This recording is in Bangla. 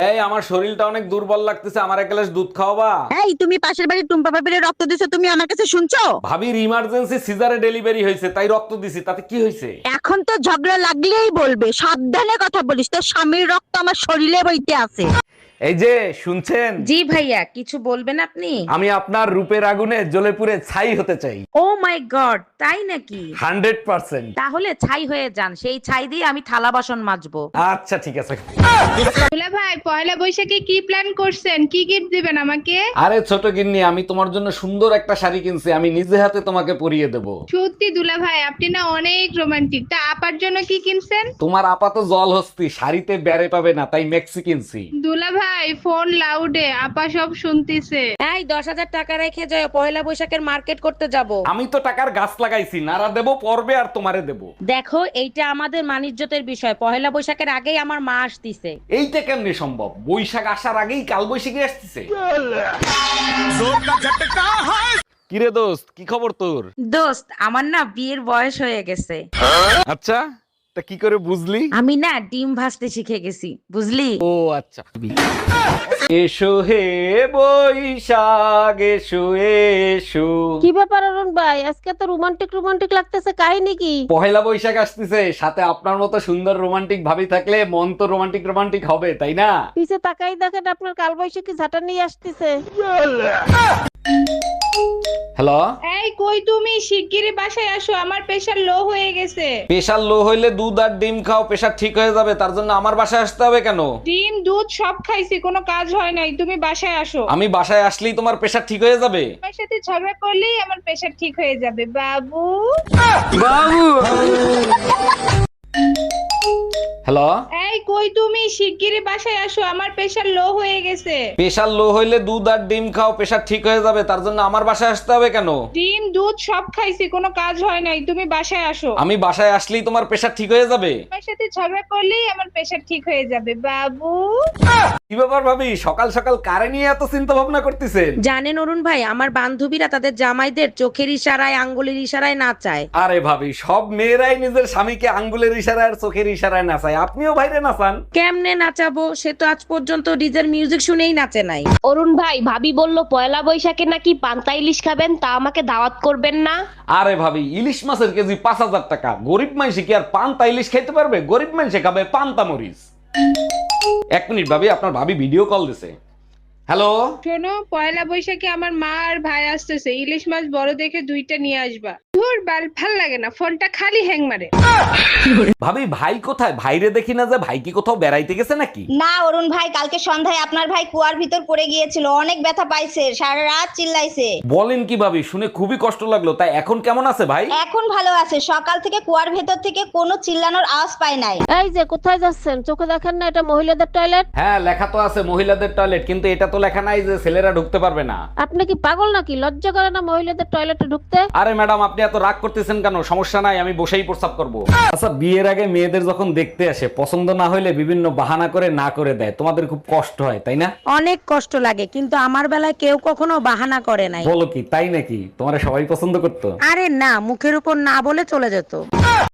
এই আমার শরীরটা অনেক দুর্বল লাগতেছে আমার এক গ্লাস দুধ খাওয়াবা এই তুমি পাশের বাড়ির টুম্পা পাপিরে রক্ত দিছো তুমি আমার কাছে শুনছো? ভাবির ইমার্জেন্সি সিজারে ডেলিভারি হয়েছে তাই রক্ত দিছি তাতে কি হয়েছে? এখন তো ঝগড়া লাগলেই বলবে সাবধানে কথা বলিস তোর স্বামীর রক্ত আমার শরীরে বইতে আছে। এই যে শুনছেন? জি ভাইয়া কিছু বলবেন আপনি? আমি আপনার রূপের আগুনে জ্বলে পুড়ে ছাই হতে চাই। ও মাই গড তাই নাকি? Hundred percent. তাহলে ছাই হয়ে যান সেই ছাই দিয়ে আমি থালা বাসন মাজবো। আচ্ছা ঠিক আছে। দুলা ভাই পয়লা বৈশাখে কি প্ল্যান করছেন? কি গিফট দিবেন আমাকে? আরে ছোট গিন্নি আমি তোমার জন্য সুন্দর একটা শাড়ি কিনছি আমি নিজে হাতে তোমাকে পরিয়ে দেব। সত্যি দুলা ভাই আপনি না অনেক রোমান্টিক তা আপার জন্য কি কিনছেন? তোমার আপাত জল হস্তি শাড়িতে বেড়ে পাবে না তাই মেক্সি কিনছি। দুলা ভাই ফোন লাউডে। আপা সব শুনতিছে। এই দশ হাজার টাকা রেখে যায় পয়লা বৈশাখের মার্কেট করতে যাব। আমি তো টাকার গাছ লাগাইছি নারা দেব পর্বে আর তোমারে দেব। দেখো এইটা আমাদের মানিজ্যতের বিষয়। পয়লা বৈশাখের আগেই আমার মা আসতিছে। এইটা কেমনে সম্ভব? বৈশাখ আসার আগেই কাল বৈশাখী আসতেছে? কিরে দোস্ত কি খবর তোর? দোস্ত আমার না বিয়ের বয়স হয়ে গেছে। আচ্ছা? তা কি করে বুঝলি? আমি না ডিম ভাজতে শিখে গেছি বুঝলি? ও আচ্ছা। এসো হে বৈশাখ এসো এসো। কি ব্যাপার অরুণ ভাই? আজকে তো রোমান্টিক রোমান্টিক লাগতেছে কাহিনী কি? পহেলা বৈশাখ আসতেছে সাথে আপনার মতো সুন্দর রোমান্টিক ভাবি থাকলে মন তো রোমান্টিক রোমান্টিক হবে তাই না? পিছে তাকাই দেখেন আপনার কালবৈশাখী ঝাঁটা নিয়ে আসতেছে। হ্যালো এই কই তুমি? শিগগিরই বাসায় আসো আমার প্রেশার লো হয়ে গেছে। প্রেশার লো হইলে দুধ আর ডিম খাও প্রেশার ঠিক হয়ে যাবে তার জন্য আমার বাসায় আসতে হবে কেন? ডিম দুধ সব খাইছি কোনো কাজ হয় নাই তুমি বাসায় আসো। আমি বাসায় আসলেই তোমার প্রেশার ঠিক হয়ে যাবে? আমার সাথে ঝগড়া করলেই আমার প্রেশার ঠিক হয়ে যাবে বাবু। বাবু! হ্যালো কই তুমি? শিগগিরই বাসায় আসো আমার প্রেশার লো হয়ে গেছে। প্রেশার লো হইলে দুধ আর ডিম খাও প্রেশার ঠিক হয়ে যাবে। তার জন্য আমার বাসায় আসতে হবে কেন? ডিম দুধ সব খাইছি কোনো কাজ হয় নাই। তুমি বাসায় আসো। আমি বাসায় আসলেই তোমার প্রেশার ঠিক হয়ে যাবে? আমার সাথে ঝগড়া করলেই আমার প্রেশার ঠিক হয়ে যাবে বাবু। কি ব্যাপার ভাবি? সকাল সকাল কারে নিয়ে এত চিন্তা ভাবনা করতেছেন? জানেন অরুণ ভাই আমার বান্ধবীরা তাদের জামাইদের চোখের ইশারায় আঙ্গুলের ইশারায় নাচায় আরে ভাবি সব মেয়েরাই নিজের স্বামীকে আঙ্গুলের ইশারায় আর চোখের ইশারায় নাচায় আপনিও বাইরে নাচান কেমনে নাচাবো? সে তো আজ পর্যন্ত ডিজের মিউজিক শুনেই নাচে নাই। অরুণ ভাই ভাবি বলল পয়লা বৈশাখে নাকি পান্তা ইলিশ খাবেন? তা আমাকে দাওয়াত করবেন না। আরে ভাবি ইলিশ মাছের কেজি পাঁচ হাজার টাকা। গরিব মানুষে কি আর পান্তা ইলিশ খেতে পারবে? গরিব মানুষে খাবে পান্তা মরিচ। এক মিনিট ভাবি আপনার ভাবি ভিডিও কল দিছে। হ্যালো শোনো পয়লা বৈশাখে আমার মা আর ভাই আসতেছে। ইলিশ মাছ বড় দেখে দুইটা নিয়ে আসবা। ধুর বাল ভালো লাগে না। ফোনটা খালি হ্যাং মারে। ভাবি ভাই কোথায়? ভাইরে দেখি না যে ভাই কি কোথাও বেড়াইতে গেছে নাকি? না অরুণ ভাই কালকে সন্ধ্যায় আপনার ভাই কুয়ার ভিতর পড়ে গিয়েছিল। অনেক ব্যথা পাইছে সারা রাত চিল্লাইছে। বলেন কি ভাবি শুনে খুবই কষ্ট লাগল। তাই এখন কেমন আছে ভাই? এখন ভালো আছে। সকাল থেকে কুয়ার ভেতর থেকে কোনো চিল্লানোর আওয়াজ পায় নাই। এই যে কোথায় যাচ্ছেন? চোখে দেখেন না এটা মহিলাদের টয়লেট? হ্যাঁ লেখা তো আছে মহিলাদের টয়লেট কিন্তু এটা তো লেখা নাই যে ছেলেরা ঢুকতে পারবে না। আপনি কি পাগল নাকি? লজ্জা করে না মহিলাদের টয়লেটে ঢুকতে? আরে ম্যাডাম আপনি এত রাগ করতেছেন কেন? সমস্যা নাই আমি বসেই প্রস্তাব করব। আচ্ছা বিয়ের আগে মেয়েদের যখন দেখতে আসে পছন্দ না হইলে বিভিন্ন বাহানা করে না করে দেয়। তোমাদের খুব কষ্ট হয় তাই না? অনেক কষ্ট লাগে কিন্তু আমার বেলায় কেউ কখনো বাহানা করে নাই। বলো কি তাই নাকি? তোমার সবাই পছন্দ করতো? আরে না মুখের উপর না বলে চলে যেত।